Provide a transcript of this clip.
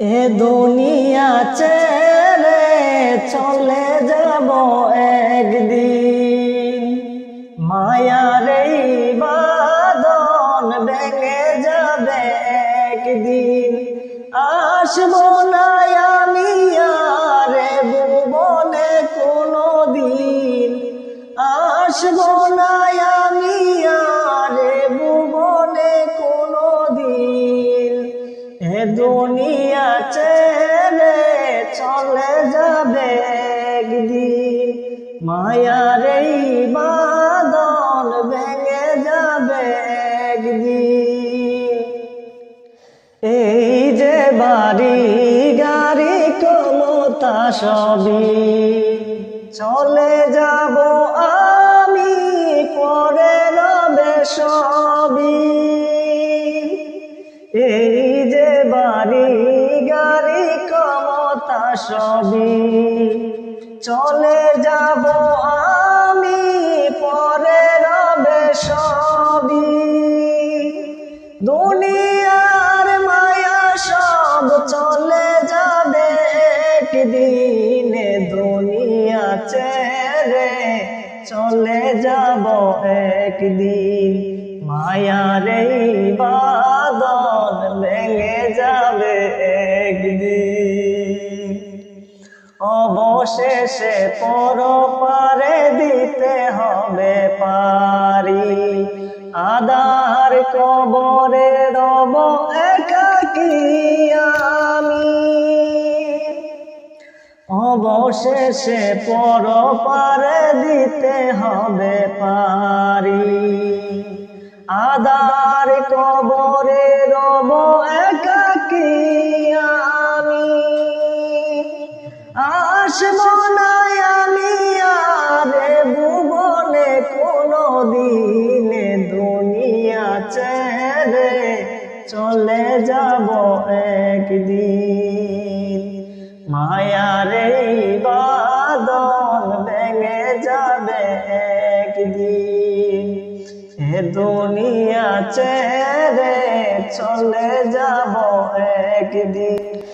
এ দুনিয়া ছেড়ে চলে যাব একদিন। মায়ার এই বাদন ভেঙে যাবে একদিন। আসব আমি আর ভুবনে কোনো দিন আসব দুনিয়া ছেড়ে চলে যাবে মায়ার এই বাদল ভেঙে যাবে এই যে বাড়ি, গাড়ি, ক্ষমতা সবই চলে যাব সবই চলে যাব আমি পরে রবে সবই দুনিয়ার মায়া সব চলে যাবে একদিনে। দুনিয়া ছেড়ে চলে যাব একদিন। মায়ার এই বাদল ভেঙে যাবে একদিন। অবশেষে পর পারে দিতে হবে পারি। আদার কবরে রব একাকি আমি। অবশেষে পর পারে দিতে হবে পারি। আদার কবরে রব একাকি আমি। আসব আমি ভুবনে কোনো দিনে দুনিয়া ছেড়ে চলে যাব একদিন। মায়ার এই বাদল ভেঙে যাবে একদিন। এ দুনিয়া ছেড়ে চলে যাব একদিন।